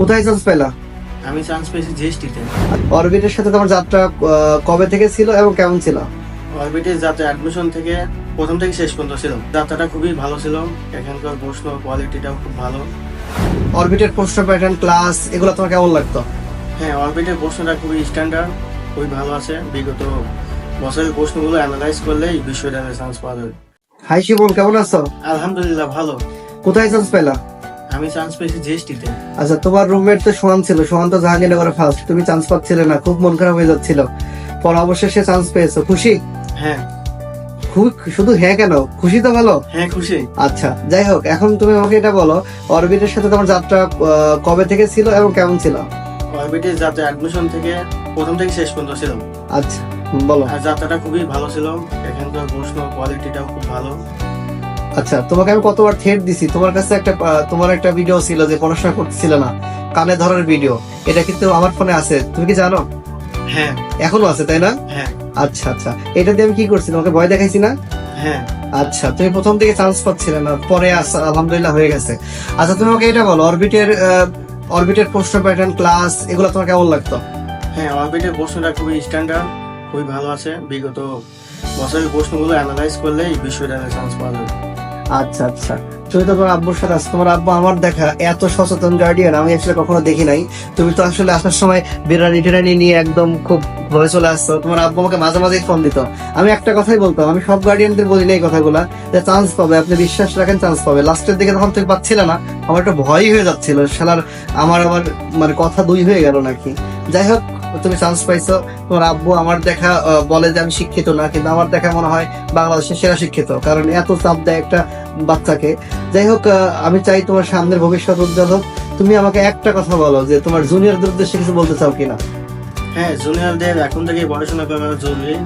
কোথায় চান্স পেলা? আমি চান্স পেয়েছি জিএসটিতে অরবিটের সাথে তোমার যাত্রা কবে থেকে ছিল এবং কেমন ছিল? অরবিটের যাত্রা অ্যাডমিশন থেকে প্রথম থেকে শেষ পর্যন্ত ছিল। যাত্রাটা খুবই ভালো ছিল। এখানকার প্রশ্ন কোয়ালিটিটাও খুব ভালো। অরবিটের প্রশ্ন প্যাটার্ন ক্লাস এগুলো তোমার কেমন লাগতো? হ্যাঁ অরবিটের প্রশ্নটা খুবই স্ট্যান্ডার্ড খুবই ভালো আছে। বিগত বছরের প্রশ্নগুলো অ্যানালাইজ করলেই বিশ্ববিদ্যালয়ে চান্স পাওয়া যাবে। হাই শিবন কেমন আছো? আলহামদুলিল্লাহ ভালো। কোথায় চান্স পেলা? আমি চান্স পেয়েছি জিএসটিতে আচ্ছা তোমার রুমমেট তো সোহান ছিল সোহান তো জাহাঙ্গীরনগরে ফার্স্ট তুমি চান্স পাচ্ছিলে না খুব মন খারাপ হয়ে যাচ্ছিল। পর অবশেষে চান্স পেয়েছ। খুশি? হ্যাঁ। শুধু হ্যাঁ কেন? খুশি তো ভালো? হ্যাঁ খুশি। আচ্ছা যাই হোক এখন তুমি আমাকে এটা বলো অরবিটের সাথে তোমার যাত্রা কবে থেকে ছিল এবং কেমন ছিল? অরবিটের যাত্রা অ্যাডমিশন থেকে প্রথম থেকে শেষ পর্যন্ত ছিল। আচ্ছা বলো। যাত্রাটা খুবই ভালো ছিল। এখানকার প্রশ্ন কোয়ালিটিটাও খুব ভালো। আচ্ছা তোমাকে আমি কতবার থ্রেড দিছি? তোমার কাছে একটা তোমার একটা ভিডিও ছিল যে পড়াশোনা করতেছিল না কানে ধরার ভিডিও এটা কিন্তু আমার ফোনে আছে। তুমি কি জানো? হ্যাঁ। এখনও আছে তাই না? হ্যাঁ। আচ্ছা আচ্ছা। এটা দিয়ে আমি কি করছি? তোমাকে ভয় দেখাইছি না? হ্যাঁ। আচ্ছা তুমি প্রথম থেকে চান্স পাচ্ছিলে না পরে আলহামদুলিল্লাহ হয়ে গেছে। আচ্ছা তুমি আমাকে এটা বলো অরবিটের অরবিটের প্রশ্ন প্যাটার্ন ক্লাস এগুলো তোমার কেমন লাগতো? হ্যাঁ অরবিটের প্রশ্নটা খুবই স্ট্যান্ডার্ড খুবই ভালো আছে। বিগত বছরের প্রশ্নগুলো অ্যানালাইজ করলেই বিষয়টা চান্স পাওয়া যাবে। আচ্ছা আচ্ছা। তুমি তো তোমার আব্বুর সাথে তোমার আব্বু আমার দেখা এত সচেতন গার্ডিয়ান আমি আসলে কখনো দেখি নাই। তুমি তো আসলে আসার সময় বিরানি টিরানি নিয়ে একদম খুব ভয় চলে আসছো, তোমার আব্বু আমাকে মাঝে মাঝেই ফোন দিত। আমি একটা কথাই বলতাম, আমি সব গার্ডিয়ানদের বলি না এই কথাগুলা, যে চান্স পাবে, আপনি বিশ্বাস রাখেন চান্স পাবে। লাস্টের দিকে তখন তুমি পাচ্ছিলে না, আমার একটা ভয় হয়ে যাচ্ছিল, শালার আমার আবার মানে কথা দুই হয়ে গেল নাকি। যাই হোক তুমি চান্স পাইছো। তোমার আব্বু আমার দেখা বলে যে আমি শিক্ষিত না, কিন্তু আমার দেখা মনে হয় বাংলাদেশের সেরা শিক্ষিত। কারণ এত চাপ দেয় একটা বাচ্চাকে। যাই হোক আমি চাই তোমার সামনের ভবিষ্যৎ উজ্জ্বল হোক। তুমি আমাকে একটা কথা বলো, যে তোমার জুনিয়রদের উদ্দেশ্যে কিছু বলতে চাও কিনা? হ্যাঁ জুনিয়রদের এখন থেকে পড়াশোনা করা জরুরি।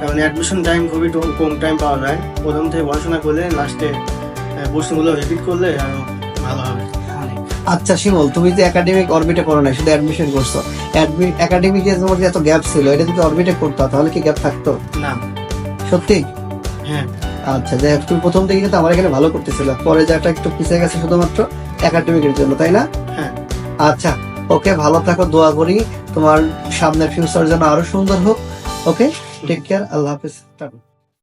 কারণ অ্যাডমিশন টাইম খুবই কম টাইম পাওয়া যায়। প্রথম থেকে পড়াশোনা করলে লাস্টে প্রশ্নগুলো রিপিট করলে ভালো হবে। আচ্ছা শিমল তুমি যে একাডেমিক অরবিটে করো না শুধু অ্যাডমিশন করছ। একাডেমিকে তোমার এত গ্যাপ ছিল এটা যদি অরবিটে করতো তাহলে কি গ্যাপ থাকতো? না। সত্যি? হ্যাঁ। আচ্ছা যাই হোক তুমি প্রথম থেকে কিন্তু আমার এখানে ভালো করতেছিল। পরে যেটা একটু পিছিয়ে গেছে শুধুমাত্র একাডেমিকের জন্য তাই না? হ্যাঁ। আচ্ছা ওকে ভালো থাকো দোয়া করি। তোমার সামনের ফিউচার যেন আরও সুন্দর হোক ওকে টেক কেয়ার আল্লাহ হাফিজ টাটা।